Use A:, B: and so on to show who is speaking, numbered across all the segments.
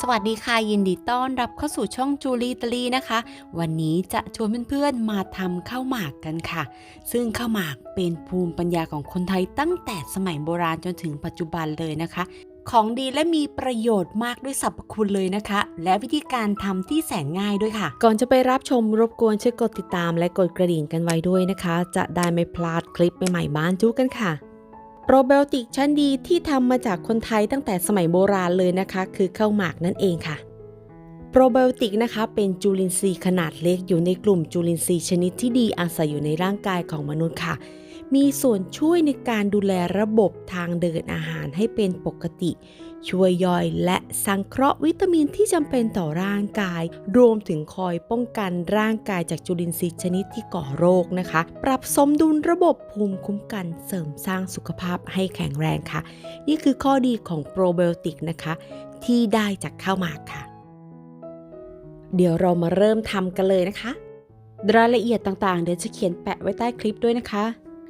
A: สวัสดีค่ะยินดีต้อนรับเข้าสู่ช่องจูลีตลีนะคะ วันนี้จะชวนเพื่อนๆมาทำข้าวหมากกันค่ะ ซึ่งข้าวหมากเป็นภูมิปัญญาของคนไทยตั้งแต่สมัยโบราณจนถึงปัจจุบันเลยนะคะ ของดีและมีประโยชน์มากด้วยสรรพคุณเลยนะคะ และวิธีการทำที่แสนง่ายด้วยค่ะ ก่อนจะไปรับชมรบกวนช่วยกดติดตามและกดกระดิ่งกันไว้ด้วยนะคะ จะได้ไม่พลาดคลิปใหม่ๆบ้านจูกันค่ะ โปรไบโอติกชั้นดีที่ทำมาจากคนไทยตั้งแต่สมัยโบราณเลยนะคะ คือข้าวหมากนั่นเองค่ะ โปรไบโอติกนะคะเป็นจุลินทรีย์ขนาดเล็กอยู่ในกลุ่มจุลินทรีย์ชนิดที่ดีอาศัยอยู่ในร่างกายของมนุษย์ค่ะ มีส่วนช่วยในการดูแลระบบทางเดินอาหารให้เป็นปกติ ช่วยย่อยและสังเคราะห์วิตามินที่จำเป็นต่อร่างกาย รวมถึงคอยป้องกันร่างกายจากจุลินทรีย์ชนิดที่ก่อโรคนะคะ ปรับสมดุลระบบภูมิคุ้มกันเสริมสร้างสุขภาพให้แข็งแรงค่ะ นี่คือข้อดีของโปรไบโอติกนะคะ ที่ได้จากข้าวหมากค่ะ เดี๋ยวเรามาเริ่มทำกันเลยนะคะ รายละเอียดต่างๆ เดี๋ยวจะเขียนแปะไว้ใต้คลิปด้วยนะคะ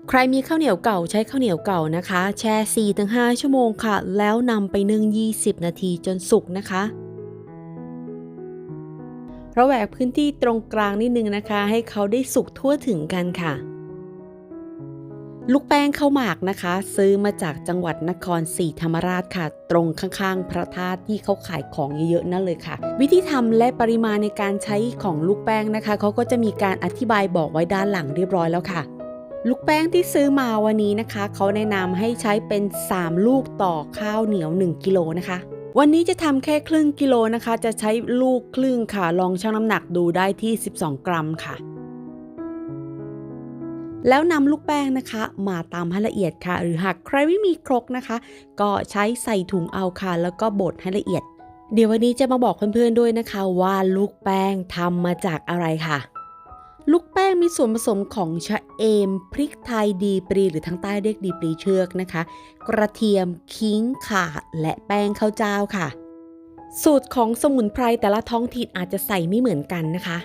A: ใครมีข้าวเหนียวเก่าใช้ข้าวเหนียวเก่านะคะ แช่4-5 ชั่วโมงค่ะ แล้วนำไปนึ่ง 20 นาทีจนสุกนะคะเราแวกพื้นที่ตรงกลางนิดนึงนะคะ ให้เขาได้สุกทั่วถึงกันค่ะ ลูกแป้งข้าวหมากนะคะ ซื้อมาจากจังหวัดนครศรีธรรมราชค่ะ ตรงข้างๆ พระธาตุที่เขาขายของเยอะๆนั่นเลยค่ะ วิธีทำและปริมาณในการใช้ของลูกแป้งนะคะเขาก็จะมีการอธิบายบอกไว้ด้านหลังเรียบร้อยแล้วค่ะ ลูกแป้งที่ซื้อมาวันนี้นะคะ เขาแนะนำให้ใช้เป็น 3 ลูกต่อข้าวเหนียว 1 กิโลนะคะ วันนี้จะทำแค่ครึ่งกิโลนะคะ จะใช้ลูกครึ่งค่ะ ลองชั่งน้ำหนักดูได้ที่ 12 กรัมค่ะ แล้วนำลูกแป้งนะคะ มาตำให้ละเอียดค่ะ หรือหากใครไม่มีครกนะคะ ก็ใช้ใส่ถุงเอาค่ะ แล้วก็บดให้ละเอียด เดี๋ยววันนี้จะมาบอกเพื่อนๆด้วยนะคะ ว่าลูกแป้งทำมาจากอะไรค่ะ ลูกแป้งมีส่วนผสมของชะเอม พริกไทยดีปรีหรือทางใต้เรียกดีปรีเชือกนะคะ กระเทียมขิงข่าและแป้งข้าวเจ้าค่ะ สูตรของสมุนไพรแต่ละท้องถิ่นอาจจะใส่ไม่เหมือนกันนะคะ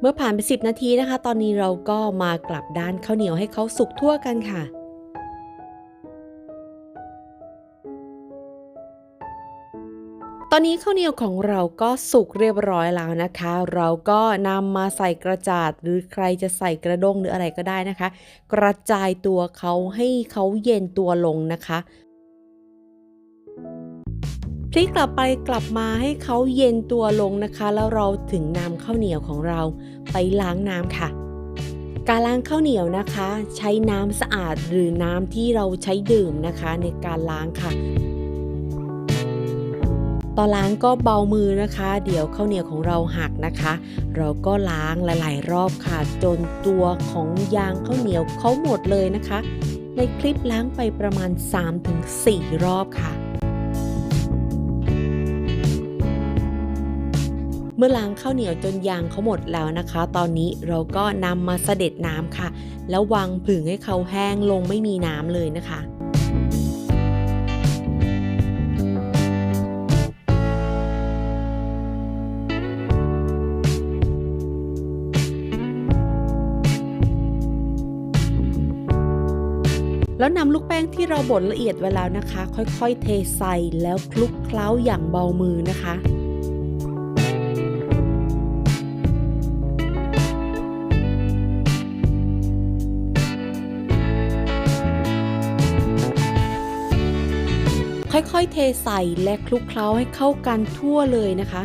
A: เมื่อผ่านไป 10 นาทีนะคะ ตอนนี้เราก็มากลับด้านข้าวเหนียวให้เขาสุกทั่วกันค่ะ ตอนนี้ข้าวเหนียวของเราก็สุกเรียบร้อยแล้วนะคะ เราก็นำมาใส่กระจาดหรือใครจะใส่กระด้งหรืออะไรก็ได้นะคะ กระจายตัวเขาให้เขาเย็นตัวลงนะคะพลิกกลับไปกลับมาให้เขาเย็นตัวลงนะคะ แล้วเราถึงนำข้าวเหนียวของเราไปล้างน้ำค่ะ การล้างข้าวเหนียวนะคะ ใช้น้ำสะอาดหรือน้ำที่เราใช้ดื่มนะคะ ในการล้างค่ะ ตอนล้างก็เบามือนะคะ เดี๋ยวข้าวเหนียวของเราหักนะคะ เราก็ล้างหลาย ๆ รอบค่ะ จนตัวของยางข้าวเหนียวเขาหมดเลยนะคะ ในคลิปล้างไปประมาณ 3-4 รอบค่ะเมื่อล้างข้าวเหนียวจนยางเขาหมดแล้วนะคะ ตอนนี้เราก็นำมาเสด็จน้ำค่ะ แล้ววางผึ่งให้เขาแห้งลงไม่มีน้ำเลยนะคะ แล้วนำลูกแป้งที่เราบดละเอียดไว้แล้วนะคะ ค่อยๆ เทใส่แล้วคลุกเคล้าอย่างเบามือนะคะค่อยๆ เทใส่และคลุกเคล้าให้เข้ากันทั่วเลยนะคะ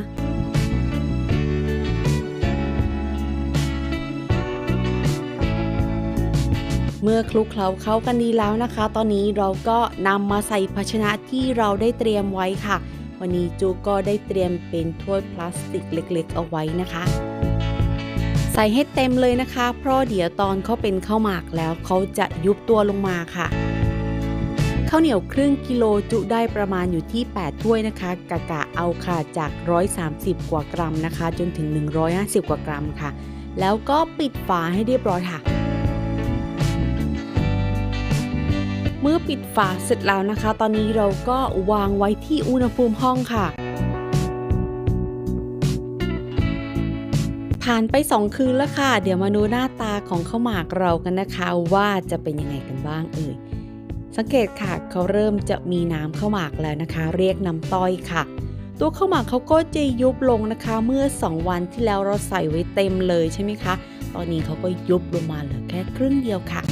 A: มื่อคลุกเคล้าเข้ากันดีแล้วนะคะ ตอนนี้เราก็นำมาใส่ภาชนะที่เราได้เตรียมไว้ค่ะ วันนี้จูก็ได้เตรียมเป็นถ้วยพลาสติกเล็กๆ เอาไว้นะคะ ใส่ให้เต็มเลยนะคะ เพราะเดี๋ยวตอนเขาเป็นข้าวหมากแล้วเขาจะยุบตัวลงมาค่ะข้าวเหนียวครึ่งกิโลจุได้ประมาณอยู่ที่ 8 ถ้วยนะคะ กะกะเอาค่ะจาก 130 กว่ากรัมนะคะ จนถึง 150 กว่ากรัมค่ะ แล้วก็ปิดฝาให้เรียบร้อยค่ะ เมื่อปิดฝาเสร็จแล้วนะคะ ตอนนี้เราก็วางไว้ที่อุณหภูมิห้องค่ะผ่านไป 2 คืนแล้วค่ะ เดี๋ยวมาดูหน้าตาของข้าวหมากเรากันนะคะ ว่าจะเป็นยังไงกันบ้างเอ่ยสังเกตค่ะเขาเริ่มจะมีน้ำข้าวหมากแล้วนะคะ เรียกน้ำต้อยค่ะ ตัวข้าวหมากเขาก็จะยุบลงนะคะ เมื่อ 2 วันที่แล้วเราใส่ไว้เต็มเลยใช่ไหมคะ ตอนนี้เขาก็ยุบลงมาเหลือแค่ครึ่งเดียวค่ะ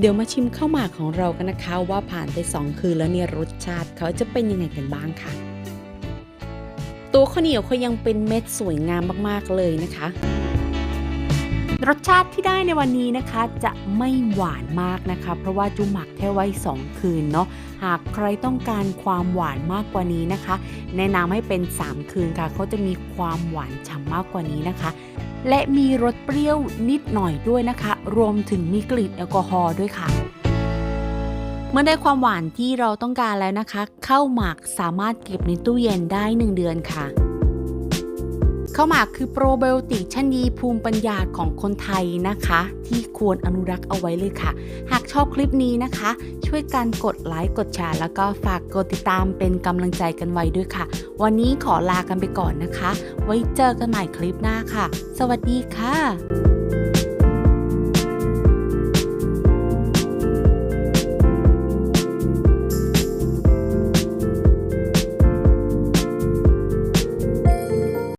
A: เดี๋ยวมาชิมข้าวหมากของเรากันนะคะว่าผ่านไป 2 คืนแล้วเนี่ยรสชาติเขาจะเป็นยังไงกันบ้างค่ะ ตัวข้าวเหนียวเขายังเป็นเม็ดสวยงามมากๆเลยนะคะ รสชาติที่ได้ในวันนี้นะคะจะไม่หวานมากนะคะ เพราะว่าจุหมักแค่ไว้ 2 คืนเนาะหากใครต้องการความหวานมากกว่านี้นะคะ แนะนำให้เป็น 3 คืนค่ะเขาจะมีความหวานฉ่ำมากกว่านี้นะคะ และมีรสเปรี้ยวนิดหน่อยด้วยนะคะ รวมถึงมีกลิ่นแอลกอฮอล์ด้วยค่ะเมื่อได้ความหวานที่เราต้องการแล้วนะคะข้าวหมักสามารถเก็บในตู้เย็นได้ 1 เดือนค่ะ ข้าวหมากคือโปรไบโอติกชั้นดีภูมิปัญญาของคนไทยนะคะ ที่ควรอนุรักษ์เอาไว้เลยค่ะ หากชอบคลิปนี้นะคะ ช่วยกันกดไลค์กดแชร์แล้วก็ฝากกดติดตามเป็นกำลังใจกันไว้ด้วยค่ะ วันนี้ขอลากันไปก่อนนะคะ ไว้เจอกันใหม่คลิปหน้าค่ะ สวัสดีค่ะ